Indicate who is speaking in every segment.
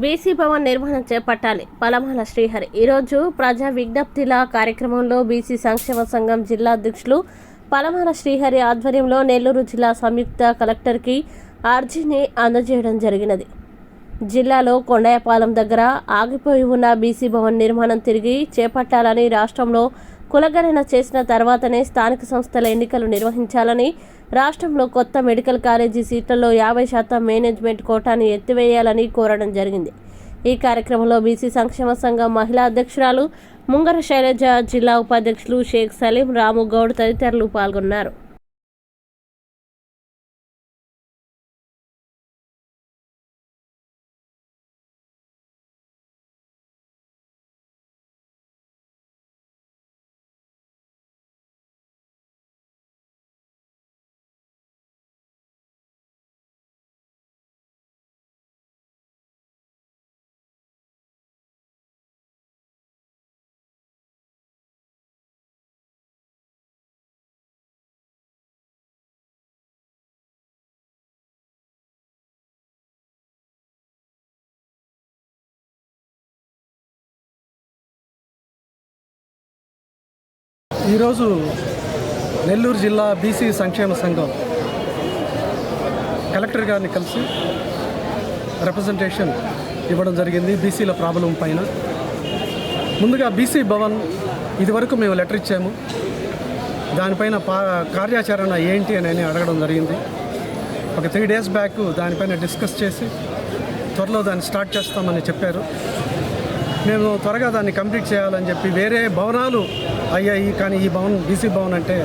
Speaker 1: BC Bhavan నిర్మాణం చేపట్టాలి. పలమల శ్రీహరి. ఈరోజు ప్రజా విజ్ఞప్తిల కార్యక్రమంలో బీసీ సంక్షేమ సంఘం జిల్లా అధ్యక్షులు పలమల శ్రీహరి ఆధ్వర్యంలో నెల్లూరు జిల్లా సంయుక్త కలెక్టర్కి అర్జీని అందజేయడం జరిగినది. జిల్లాలో కొండయపాలెం దగ్గర ఆగిపోయి ఉన్న బీసీ భవన్ నిర్మాణం తిరిగి చేపట్టాలని రాష్ట్రంలో కులగణన చేసిన తర్వాతనే స్థానిక సంస్థల ఎన్నికలు నిర్వహించాలని రాష్ట్రంలో కొత్త మెడికల్ కాలేజీ సీట్లలో యాభై శాతం మేనేజ్మెంట్ కోటాని ఎత్తివేయాలని కోరడం జరిగింది. ఈ కార్యక్రమంలో బీసీ సంక్షేమ సంఘం మహిళా అధ్యక్షురాలు ముంగర శైలజ జిల్లా ఉపాధ్యక్షులు షేక్ సలీం రాము గౌడ్ తదితరులు పాల్గొన్నారు.
Speaker 2: ఈరోజు నెల్లూరు జిల్లా బీసీ సంక్షేమ సంఘం కలెక్టర్ గారిని కలిసి రిప్రజెంటేషన్ ఇవ్వడం జరిగింది బీసీల ప్రాబ్లం పైన. ముందుగా బీసీ భవన్ ఇదివరకు మేము లెటర్ ఇచ్చాము. దానిపైన పా కార్యాచరణ ఏంటి అని అడగడం జరిగింది. ఒక త్రీ డేస్ బ్యాక్ దానిపైన డిస్కస్ చేసి త్వరలో దాన్ని స్టార్ట్ చేస్తామని చెప్పారు. మేము త్వరగా దాన్ని కంప్లీట్ చేయాలని చెప్పి వేరే భవనాలు అయ్యాయి. కానీ ఈ భవన్ బీసీ భవన్ అంటే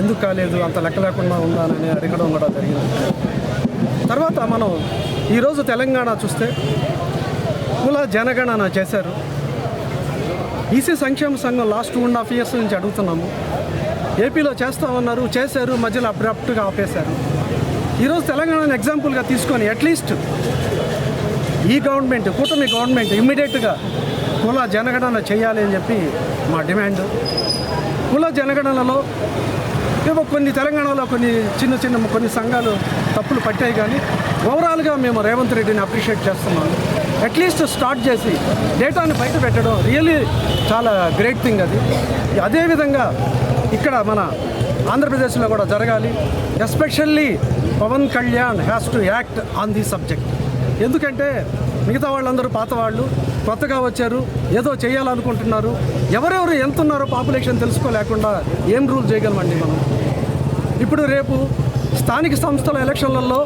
Speaker 2: ఎందుకు కాలేదు? అంత లెక్క లేకుండా ఉందానని అడగడం కూడా జరిగింది. తర్వాత మనం ఈరోజు తెలంగాణ చూస్తే కుల జనగణన చేశారు. ఈసీ సంక్షేమ సంఘం last one and half years నుంచి అడుగుతున్నాము. ఏపీలో చేస్తామన్నారు చేశారు మధ్యలో అబ్రప్ట్గా ఆపేశారు. ఈరోజు తెలంగాణను ఎగ్జాంపుల్గా తీసుకొని అట్లీస్ట్ ఈ గవర్నమెంట్ కూటమి గవర్నమెంట్ ఇమ్మీడియట్గా కుల జనగణన చేయాలి అని చెప్పి మా డిమాండ్. కుల జనగణనలో ఏమో కొన్ని తెలంగాణలో కొన్ని చిన్న చిన్న కొన్ని సంఘాలు తప్పులు పట్టాయి కానీ ఓవరాల్గా మేము రేవంత్ రెడ్డిని అప్రిషియేట్ చేస్తున్నాము. అట్లీస్ట్ స్టార్ట్ చేసి డేటాని బయట పెట్టడం రియల్లీ చాలా గ్రేట్ థింగ్ అది. అదేవిధంగా ఇక్కడ మన ఆంధ్రప్రదేశ్లో కూడా జరగాలి. Especially Pawan Kalyan has to act on the subject ఎందుకంటే మిగతా వాళ్ళందరూ పాత వాళ్ళు కొత్తగా వచ్చారు ఏదో చేయాలనుకుంటున్నారు. ఎవరెవరు ఎంత ఉన్నారో పాపులేషన్ తెలుసుకోలేకుండా ఏం రూల్ చేయగలమండి మనం? ఇప్పుడు రేపు స్థానిక సంస్థల ఎలక్షన్లలో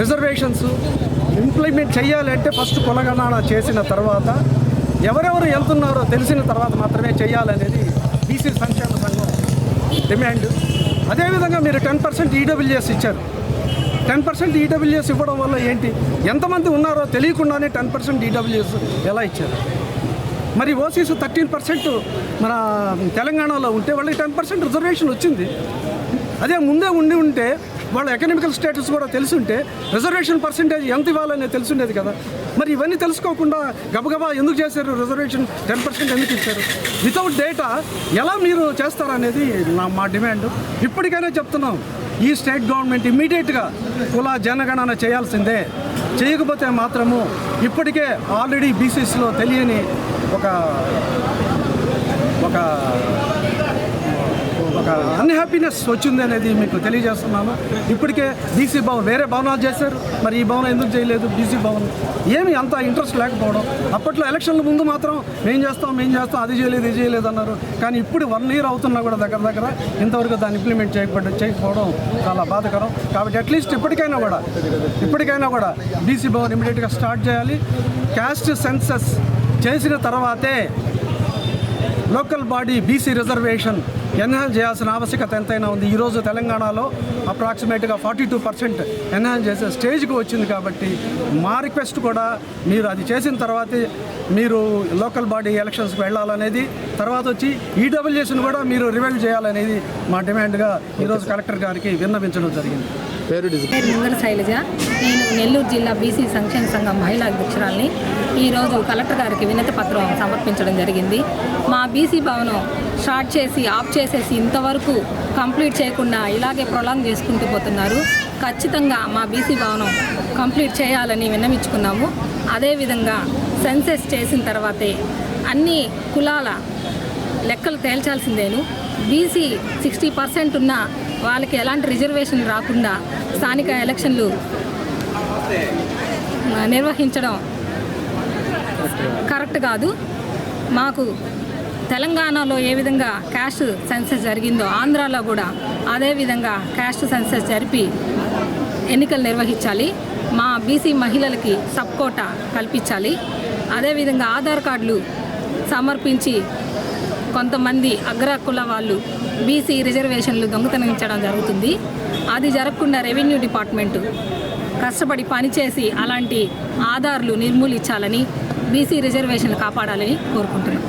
Speaker 2: రిజర్వేషన్స్ ఇంప్లిమెంట్ చేయాలంటే ఫస్ట్ కులగణన చేసిన తర్వాత ఎవరెవరు ఎంత ఉన్నారో తెలిసిన తర్వాత మాత్రమే చేయాలనేది బీసీ సంక్షేమ సంఘం డిమాండ్. అదేవిధంగా మీరు టెన్ పర్సెంట్ ఈడబ్ల్యూఎస్ ఇచ్చారు. టెన్ పర్సెంట్ ఈడబ్ల్యూఎస్ ఇవ్వడం వల్ల ఏంటి? ఎంతమంది ఉన్నారో తెలియకుండానే టెన్ పర్సెంట్ ఈడబ్ల్యూఎస్ ఎలా ఇచ్చారు? మరి ఓసీస్ థర్టీన్ పర్సెంట్ మన తెలంగాణలో ఉంటే వాళ్ళకి టెన్ పర్సెంట్ రిజర్వేషన్ వచ్చింది. అదే ముందే ఉండి ఉంటే వాళ్ళ ఎకనామికల్ స్టేటస్ కూడా తెలుసుంటే రిజర్వేషన్ పర్సెంటేజ్ ఎంత ఇవ్వాలనేది తెలుసుండేది కదా. మరి ఇవన్నీ తెలుసుకోకుండా గబగబా ఎందుకు చేశారు? రిజర్వేషన్ టెన్ పర్సెంట్ ఎందుకు ఇచ్చారు? వితౌట్ డేటా ఎలా మీరు చేస్తారనేది నా మా డిమాండ్. ఇప్పటికైనా చెప్తున్నాం. ఈ స్టేట్ గవర్నమెంట్ ఇమ్మీడియట్గా కుల జనగణన చేయాల్సిందే. చేయకపోతే మాత్రము ఇప్పటికే ఆల్రెడీ బీసీస్లో తెలియని ఒక ఒక ఒక అన్హ్యాపీనెస్ వచ్చింది అనేది మీకు తెలియజేస్తున్నాను. ఇప్పటికే బీసీ భవన్ వేరే భవనాలు చేశారు. మరి ఈ భవనం ఎందుకు చేయలేదు? బీసీ భవన్ ఏమి అంత ఇంట్రెస్ట్ లేకపోవడం. అప్పట్లో ఎలక్షన్ల ముందు మాత్రం మేం చేస్తాం మేం చేస్తాం అది చేయలేదు ఇది చేయలేదు అన్నారు. కానీ ఇప్పుడు వన్ ఇయర్ అవుతున్నా కూడా దగ్గర దగ్గర ఇంతవరకు దాన్ని ఇంప్లిమెంట్ చేయకపోవడం చేయకపోవడం చాలా బాధకరం. కాబట్టి అట్లీస్ట్ ఇప్పటికైనా కూడా ఇప్పటికైనా కూడా బీసీ భవన్ ఇమీడియట్గా స్టార్ట్ చేయాలి. క్యాస్ట్ సెన్సస్ చేసిన తర్వాతే local body BC reservation enhance చేయాల్సిన ఆవశ్యకత ఎంతైనా ఉంది. ఈరోజు తెలంగాణలో అప్రాక్సిమేట్గా ఫార్టీ టూ పర్సెంట్ ఎన్హాన్స్ చేసే స్టేజ్కి వచ్చింది కాబట్టి మా రిక్వెస్ట్ కూడా మీరు అది చేసిన తర్వాతే మీరు లోకల్ బాడీ ఎలక్షన్స్కి వెళ్ళాలనేది తర్వాత వచ్చి ఈడబ్ల్యూఎస్ని కూడా మీరు రివైల్ చేయాలనేది మా డిమాండ్గా ఈరోజు కలెక్టర్ గారికి విన్నవించడం జరిగింది.
Speaker 3: పేరు ముంగల శైలజ. నేను నెల్లూరు జిల్లా బీసీ సంక్షేమ సంఘం మహిళా అధ్యక్షురాల్ని. ఈరోజు కలెక్టర్ గారికి వినతి పత్రం సమర్పించడం జరిగింది. మా బీసీ భవనం స్టార్ట్ చేసి ఆఫ్ చేసేసి ఇంతవరకు కంప్లీట్ చేయకుండా ఇలాగే ప్రొలాంగ్ చేసుకుంటూ పోతున్నారు. ఖచ్చితంగా మా బీసీ భవనం కంప్లీట్ చేయాలని విన్నవించుకున్నాము. అదేవిధంగా సెన్సెస్ చేసిన తర్వాతే అన్ని కులాల లెక్కలు తేల్చాల్సిందేను. బీసీ సిక్స్టీ పర్సెంట్ ఉన్న వాళ్ళకి ఎలాంటి రిజర్వేషన్ రాకుండా స్థానిక ఎలక్షన్లు నిర్వహించడం కరెక్ట్ కాదు. మాకు తెలంగాణలో ఏ విధంగా క్యాస్ట్ సెన్సెస్ జరిగిందో ఆంధ్రాలో కూడా అదే విధంగా క్యాస్ట్ సెన్సెస్ జరిపి ఎన్నికలు నిర్వహించాలి. మా బీసీ మహిళలకి సబ్ కోటా కల్పించాలి. అదేవిధంగా ఆధార్ కార్డులు సమర్పించి కొంతమంది అగ్ర కుల వాళ్ళు బీసీ రిజర్వేషన్లు దొంగతనించడం జరుగుతుంది. అది జరగకుండా రెవెన్యూ డిపార్ట్మెంటు కష్టపడి పనిచేసి అలాంటి ఆధార్లు నిర్మూలించాలని బీసీ రిజర్వేషన్లు కాపాడాలని కోరుకుంటున్నాం.